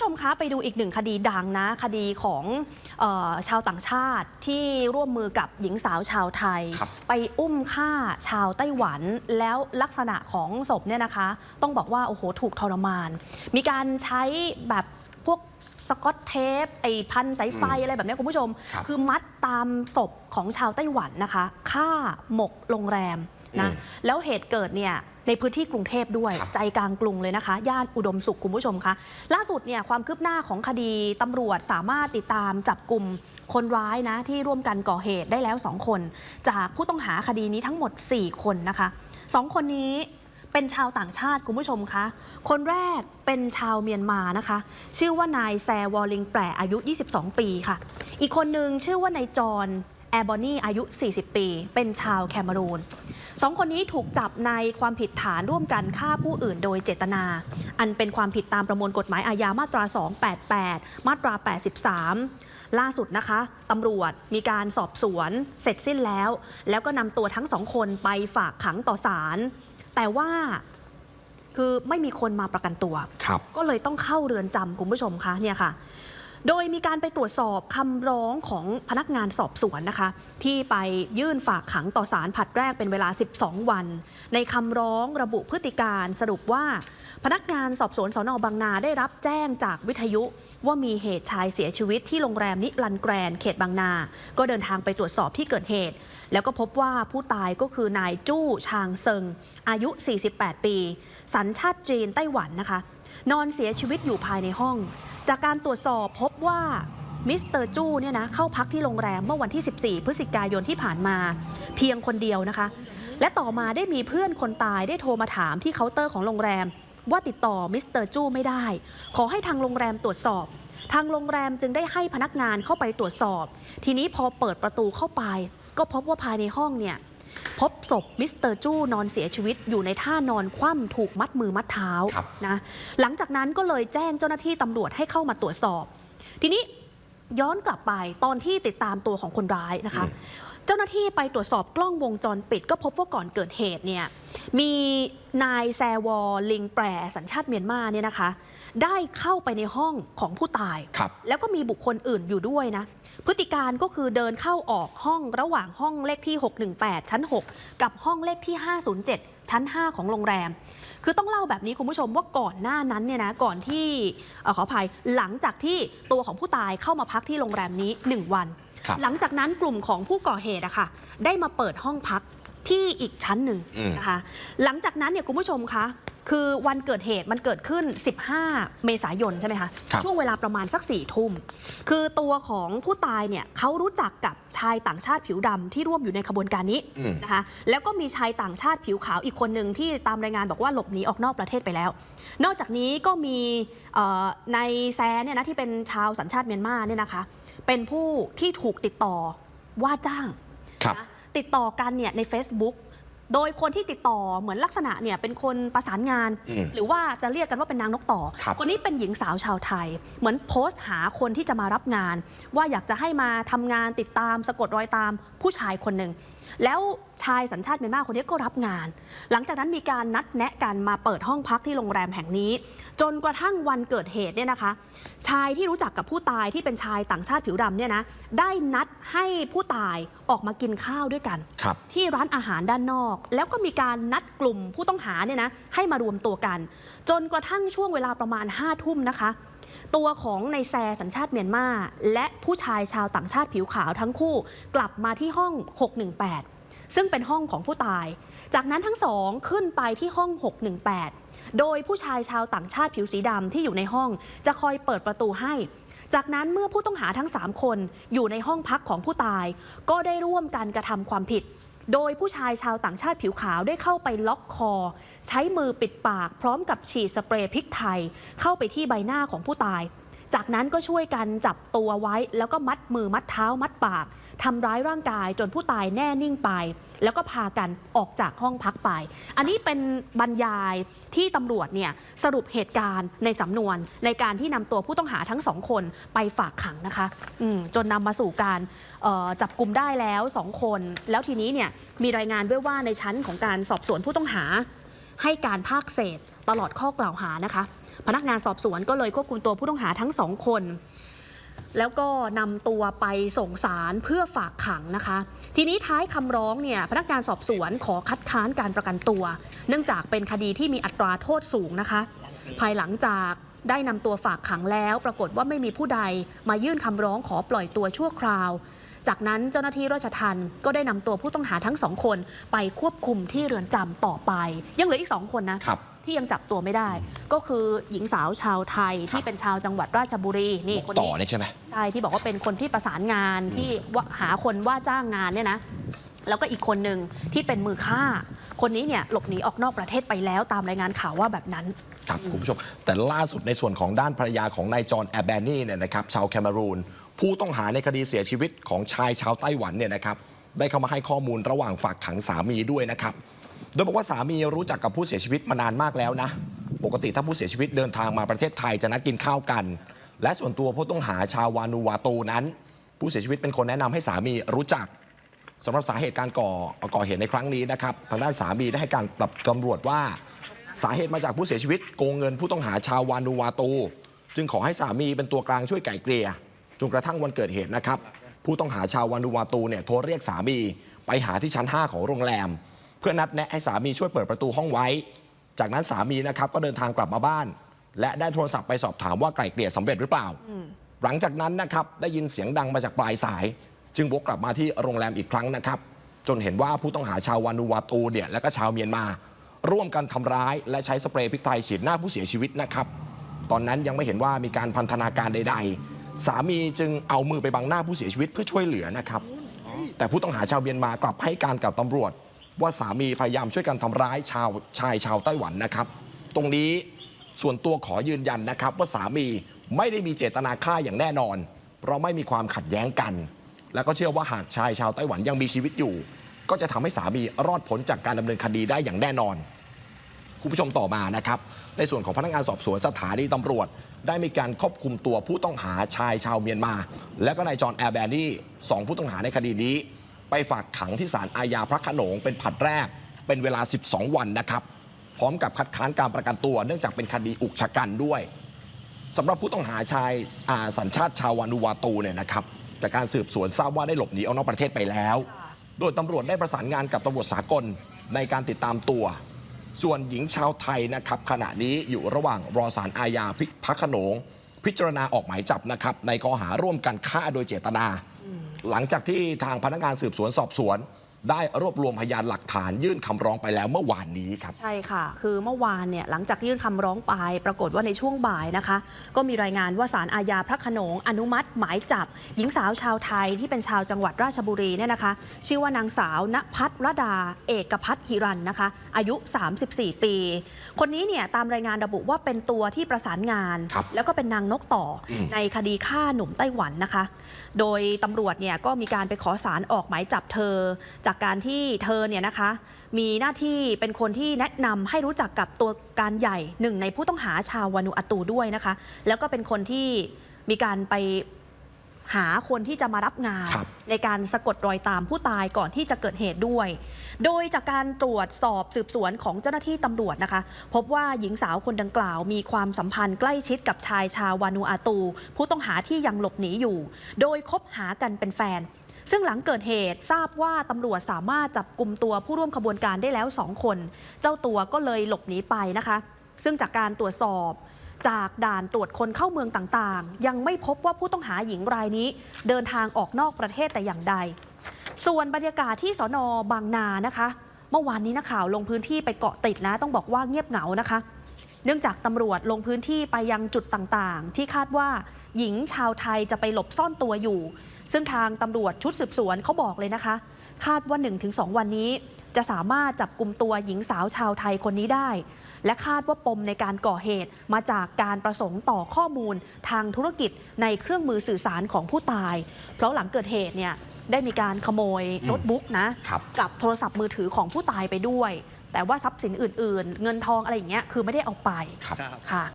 ผู้ชมคะไปดูอีกหนึ่งคดีดังนะ คดีของเออชาวต่างชาติที่ร่วมมือกับหญิงสาวชาวไทยครับไปอุ้มฆ่าชาวไต้หวัน แล้วลักษณะของศพเนี่ยนะคะ ต้องบอกว่าโอ้โหถูกทรมาน มีการใช้แบบพวกสกอตเทปไอ้พันสายไฟอะไรแบบเนี้ยคุณผู้ชมครับคือมัดตามศพของชาวไต้หวันนะคะฆ่าหมกโรงแรม นะอืมแล้วเหตุเกิดเนี่ยในพื้นที่กรุงเทพด้วยครับใจกลางกรุงเลยนะคะ ย่านอุดมสุขคุณผู้ชมคะล่าสุดเนี่ยความคืบหน้าของคดีตำรวจสามารถติดตามจับกลุ่มคนร้ายนะที่ร่วมกันก่อเหตุได้แล้ว 2 คน จากผู้ต้องหาคดีนี้ทั้งหมด 4 คนนะคะ 2 คนนี้เป็นชาวต่างชาติคุณผู้ชมคะ คนแรกเป็นชาวเมียนมานะคะ ชื่อว่านายแซวอลิงแปรอายุ 22 ปีค่ะ อีกคนหนึ่งชื่อว่านายจอห์น แอร์บอนี่อายุ 40 ปี เป็นชาวแคนารูนสองคนนี้ถูกจับในความผิดฐานร่วมกันฆ่าผู้อื่นโดยเจตนา อันเป็นความผิดตามประมวลกฎหมายอาญามาตรา 288 มาตรา 83 ล่าสุดนะคะตำรวจมีการสอบสวนเสร็จสิ้นแล้ว แล้วก็นำตัวทั้งสองคนไปฝากขังต่อศาลแต่ว่าคือไม่มีคนมาประกันตัวครับก็เลยต้องเข้าเรือนจำคุณผู้ชมคะเนี่ยค่ะ โดยมีการไปตรวจสอบคำร้องของพนักงานสอบสวนนะคะ ที่ไปยื่นฝากขังต่อศาลผัดแรกเป็นเวลา 12 วัน ในคำร้องระบุพฤติการสรุปว่า พนักงานสอบสวนสอนอบางนาได้รับแจ้งจากวิทยุว่ามีเหตุชายเสียชีวิตที่โรงแรมนิรันแกรนเขตบางนา ก็เดินทางไปตรวจสอบที่เกิดเหตุ แล้วก็พบว่าผู้ตายก็คือนายจู้ชางเซิง อายุ 48 ปี สัญชาติจีนไต้หวันนะคะ นอนเสียชีวิตอยู่ภายในห้อง จากการตรวจสอบพบว่ามิสเตอร์จู้เนี่ยนะเข้าพักที่โรงแรมเมื่อวันที่ 14 พฤศจิกายนที่ผ่านมา เพียงคนเดียวนะคะ และต่อมาได้มีเพื่อนคนตายได้โทรมาถามที่เคาน์เตอร์ของโรงแรม ว่าติดต่อมิสเตอร์จู้ไม่ได้ ขอให้ทางโรงแรมตรวจสอบ ทางโรงแรมจึงได้ให้พนักงานเข้าไปตรวจสอบ ทีนี้พอเปิดประตูเข้าไป ก็พบว่าภายในห้องเนี่ย พบศพมิสเตอร์จู้นอนเสียชีวิตอยู่ในท่านอนคว่ำถูกมัดมือมัดเท้าครับนะหลังจากนั้นก็เลยแจ้งเจ้าหน้าที่ตำรวจให้เข้ามาตรวจสอบ ทีนี้ย้อนกลับไปตอนที่ติดตามตัวของคนร้ายนะคะ เจ้าหน้าที่ไปตรวจสอบกล้องวงจรปิด ก็พบว่าก่อนเกิดเหตุเนี่ยมีนายแซวอลิงแปรสัญชาติเมียนมาเนี่ยนะคะ ได้เข้าไปในห้องของผู้ตายครับแล้วก็มีบุคคลอื่นอยู่ด้วยนะ พฤติการก็คือเดินเข้าออกห้องระหว่างห้องเลขที่ 618 ชั้น 6 กับห้องเลขที่ 507 ชั้น 5 ของโรงแรม คือต้องเล่าแบบนี้คุณผู้ชมว่าก่อนหน้านั้นเนี่ยนะก่อนที่เอ่อขออภัยหลังจากที่ตัวของผู้ตายเข้ามาพักที่โรงแรมนี้ 1 วันครับหลังจากนั้นกลุ่มของผู้ก่อเหตุอะค่ะได้มาเปิดห้องพักที่อีกชั้นหนึ่งอืมนะคะ หลังจากนั้นเนี่ยคุณผู้ชมคะ คือวันเกิดเหตุมันเกิดขึ้น 15 เมษายนใช่ไหมคะครับช่วงเวลาประมาณสักสี่ทุ่ม คือตัวของผู้ตายเนี่ยเขารู้จักกับชายต่างชาติผิวดำที่ร่วมอยู่ในขบวนการนี้อืมนะคะ แล้วก็มีชายต่างชาติผิวขาวอีกคนหนึ่งที่ตามรายงานบอกว่าหลบหนีออกนอกประเทศไปแล้ว นอกจากนี้ก็มีเอ่อในแซนเนี่ยนะที่เป็นชาวสัญชาติเมียนมาเนี่ยนะคะ เป็นผู้ที่ถูกติดต่อว่าจ้างครับนะติดต่อกันเนี่ยใน Facebook โดยคนที่ติดต่อเหมือนลักษณะเนี่ยเป็นคนประสานงาน อืมหรือว่าจะเรียกกันว่าเป็นนางนกต่อ ครับคนนี้เป็นหญิงสาวชาวไทย เหมือนโพสต์หาคนที่จะมารับงาน ว่าอยากจะให้มาทำงานติดตามสะกดรอยตามผู้ชายคนหนึ่ง แล้วชายสัญชาติเมียนมาคนนี้ก็รับงาน หลังจากนั้นมีการนัดแนะกันมาเปิดห้องพักที่โรงแรมแห่งนี้ จนกระทั่งวันเกิดเหตุเนี่ยนะคะ ชายที่รู้จักกับผู้ตายที่เป็นชายต่างชาติผิวดำเนี่ยนะได้นัดให้ผู้ตายออกมากินข้าวด้วยกัน ครับ ที่ร้านอาหารด้านนอก แล้วก็มีการนัดกลุ่มผู้ต้องหาเนี่ยนะให้มารวมตัวกัน จนกระทั่งช่วงเวลาประมาณ5้าทุ่มนะคะ ตัวของในแซสัญชาติเมียนมาและผู้ชายชาวต่างชาติผิวขาวทั้งคู่กลับมาที่ห้อง 618 ซึ่งเป็นห้องของผู้ตาย จากนั้นทั้งสองขึ้นไปที่ห้อง 618 โดยผู้ชายชาวต่างชาติผิวสีดำที่อยู่ในห้องจะคอยเปิดประตูให้ จากนั้นเมื่อผู้ต้องหาทั้ง 3 คนอยู่ในห้องพักของผู้ตาย ก็ได้ร่วมกันกระทำความผิด โดยผู้ชายชาวต่างชาติผิวขาวได้เข้าไปล็อกคอ ใช้มือปิดปาก พร้อมกับฉีดสเปรย์พริกไทย เข้าไปที่ใบหน้าของผู้ตาย จากนั้นก็ช่วยกันจับตัวไว้ แล้วก็มัดมือมัดเท้ามัดปากทำร้ายร่างกายจนผู้ตายแน่นิ่งไป แล้วก็พากันออกจากห้องพักไป อันนี้เป็นบรรยายที่ตำรวจเนี่ยสรุปเหตุการณ์ในสำนวน ในการที่นำตัวผู้ต้องหาทั้งสองคนไปฝากขังนะคะจนนำมาสู่การจับกลุ่มได้แล้วสองคน แล้วทีนี้เนี่ยมีรายงานด้วยว่าในชั้นของการสอบสวนผู้ต้องหา ให้การภาคเศษตลอดข้อกล่าวหานะคะ พนักงานสอบสวนก็เลยควบคุมตัวผู้ต้องหาทั้งสองคน แล้วก็นำตัวไปส่งสารเพื่อฝากขังนะคะ ทีนี้ท้ายคำร้องเนี่ยพนักงานสอบสวนขอคัดค้านการประกันตัว เนื่องจากเป็นคดีที่มีอัตราโทษสูงนะคะ ภายหลังจากได้นำตัวฝากขังแล้ว ปรากฏว่าไม่มีผู้ใดมายื่นคำร้องขอปล่อยตัวชั่วคราว จากนั้นเจ้าหน้าที่ราชทัณฑ์ก็ได้นำตัวผู้ต้องหาทั้งสองคน ไปควบคุมที่เรือนจำต่อไป ยังเหลืออีกสองคนนะครับ ที่ยังจับตัวไม่ได้ ก็คือหญิงสาวชาวไทยที่เป็นชาวจังหวัดราชบุรีนี่บอกคนต่อนี้เนี่ยใช่ไหม ใช่ที่บอกว่าเป็นคนที่ประสานงานที่ว่าหาคนว่าจ้างงานเนี่ยนะ แล้วก็อีกคนหนึ่งที่เป็นมือฆ่า คนนี้เนี่ยหลบหนีออกนอกประเทศไปแล้วตามรายงานข่าวว่าแบบนั้น ครับคุณผู้ชม แต่ล่าสุดในส่วนของด้านภรรยาของนายจอห์นแอบแบนนี่เนี่ยนะครับชาวแคนารูน ผู้ต้องหาในคดีเสียชีวิตของชายชาวไต้หวันเนี่ยนะครับได้เข้ามาให้ข้อมูลระหว่างฝากขังสามีด้วยนะครับ โดยบอกว่าสามีรู้จักกับผู้เสียชีวิตมานานมากแล้วนะ ปกติถ้าผู้เสียชีวิตเดินทางมาประเทศไทยจะนัดกินข้าวกัน และส่วนตัวผู้ต้องหาชาววานูวาโตนั้น ผู้เสียชีวิตเป็นคนแนะนำให้สามีรู้จักสำหรับสาเหตุการก่อก่อเหตุในครั้งนี้นะครับทางด้านสามีได้ให้การกับตำรวจว่า สาเหตุมาจากผู้เสียชีวิตโกงเงินผู้ต้องหาชาววานูวาโตจึงขอให้สามีเป็นตัวกลางช่วยไก่เกลี่ยจนกระทั่งวันเกิดเหตุนะครับ ผู้ต้องหาชาววานูวาตูเนี่ยโทรเรียกสามี ไปหาที่ชั้น 5 ของโรงแรม เพื่อนัดแนะให้สามีช่วยเปิดประตูห้องไว้ จากนั้นสามีนะครับก็เดินทางกลับมาบ้าน และได้โทรศัพท์ไปสอบถามว่าไกล่เกลี่ยสำเร็จหรือเปล่า หลังจากนั้นนะครับได้ยินเสียงดังมาจากปลายสาย จึงวกกลับมาที่โรงแรมอีกครั้งนะครับ จนเห็นว่าผู้ต้องหาชาววานูวาตูเนี่ยและก็ชาวเมียนมา ร่วมกันทำร้ายและใช้สเปรย์พริกไทยฉีดหน้าผู้เสียชีวิตนะครับ ตอนนั้นยังไม่เห็นว่ามีการพันธนาการใด ๆ สามีจึงเอามือไปบังหน้าผู้เสียชีวิตเพื่อช่วยเหลือนะครับ แต่ผู้ต้องหาชาวเมียนมากลับให้การกับตำรวจ ว่าสามีพยายามช่วยกันทำร้ายชาวชายชาวไต้หวันนะครับ ตรงนี้ส่วนตัวขอยืนยันนะครับว่าสามีไม่ได้มีเจตนาฆ่าอย่างแน่นอน เพราะไม่มีความขัดแย้งกัน แล้วก็เชื่อว่าหากชายชาวไต้หวันยังมีชีวิตอยู่ ก็จะทำให้สามีรอดพ้นจากการดำเนินคดีได้อย่างแน่นอน คุณผู้ชมต่อมานะครับ ในส่วนของพนักงานสอบสวนสถานีตำรวจ ได้มีการควบคุมตัวผู้ต้องหาชายชาวเมียนมา และก็นายจอห์นแอร์แบนนี่สองผู้ต้องหาในคดีนี้ ไปฝากขังที่ศาลอาญาพระขนงเป็นผัดแรก เป็นเวลา 12 วันนะครับ พร้อมกับคัดค้านการประกันตัว เนื่องจากเป็นคดีอุกชะกันด้วยสำหรับผู้ต้องหาชายาสัญชาติชาววานูวาตูเนี่ยนะครับจากการสืบสวนทราบว่าได้หลบหนีออกนอกประเทศไปแล้ว โดยตำรวจได้ประสานงานกับตำรวจสากลในการติดตามตัว ส่วนหญิงชาวไทยนะครับขณะนี้อยู่ระหว่างรอสารอาญาพิพระขนง พิจารณาออกหมายจับนะครับในข้อหาร่วมกันฆ่าโดยเจตนา หลังจากที่ทางพนักงานสืบสวนสอบสวน ได้รวบรวมพยานหลักฐานยื่นคำร้องไปแล้วเมื่อวานนี้ครับ ใช่ค่ะ คือเมื่อวานเนี่ยหลังจากยื่นคำร้องไป ปรากฏว่าในช่วงบ่ายนะคะ ก็มีรายงานว่าสารอาญาพระโขนงอนุมัติ หมายจับ หญิงสาวชาวไทยที่เป็นชาวจังหวัดราชบุรีเนี่ยนะคะ ชื่อว่านางสาวณพัทรดา เอกพัฒน์หิรันนะคะ อายุ 34 ปี คนนี้เนี่ยตามรายงานระบุว่าเป็นตัวที่ประสานงานครับแล้วก็เป็นนางนกต่ออมในคดีฆ่าหนุ่มไต้หวันนะคะ โดยตำรวจเนี่ยก็มีการไปขอสารออกหมายจับเธอจากการที่เธอเนี่ยนะคะ มีหน้าที่เป็นคนที่แนะนำให้รู้จักกับตัวการใหญ่หนึ่งในผู้ต้องหาชาววานูอาตูด้วยนะคะ แล้วก็เป็นคนที่มีการไปหาคนที่จะมารับงาน ครับ ในการสะกดรอยตามผู้ตายก่อนที่จะเกิดเหตุด้วย โดยจากการตรวจสอบสืบสวนของเจ้าหน้าที่ตำรวจนะคะ พบว่าหญิงสาวคนดังกล่าวมีความสัมพันธ์ใกล้ชิดกับชายชาววานูอาตู ผู้ต้องหาที่ยังหลบหนีอยู่ โดยคบหากันเป็นแฟน ซึ่งหลังเกิดเหตุทราบว่าตำรวจสามารถจับกลุ่มตัวผู้ร่วมขบวนการได้แล้วสองคน เจ้าตัวก็เลยหลบหนีไปนะคะ ซึ่งจากการตรวจสอบจากด่านตรวจคนเข้าเมืองต่างๆ ยังไม่พบว่าผู้ต้องหาหญิงรายนี้ เดินทางออกนอกประเทศแต่อย่างใด ส่วนบรรยากาศที่สนบางนานะคะ เมื่อวานนี้นักข่าวลงพื้นที่ไปเกาะติดนะ ต้องบอกว่าเงียบเหงานะคะ เนื่องจากตำรวจลงพื้นที่ไปยังจุดต่างๆ ที่คาดว่า หญิงชาวไทยจะไปหลบซ่อนตัวอยู่ ซึ่งทางตำรวจชุดสืบสวนเขาบอกเลยนะคะ คาดว่า 1-2 วันนี้ จะสามารถจับกลุ่มตัวหญิงสาวชาวไทยคนนี้ได้ และคาดว่าปมในการก่อเหตุมาจากการประสงค์ต่อข้อมูลทางธุรกิจในเครื่องมือสื่อสารของผู้ตาย เพราะหลังเกิดเหตุเนี่ยได้มีการขโมยโน้ตบุ๊กนะครับกับโทรศัพท์มือถือของผู้ตายไปด้วย แต่ว่าทรัพย์สินอื่น ๆ เงินทองอะไรอย่างเงี้ยคือไม่ได้เอาไปครับค่ะ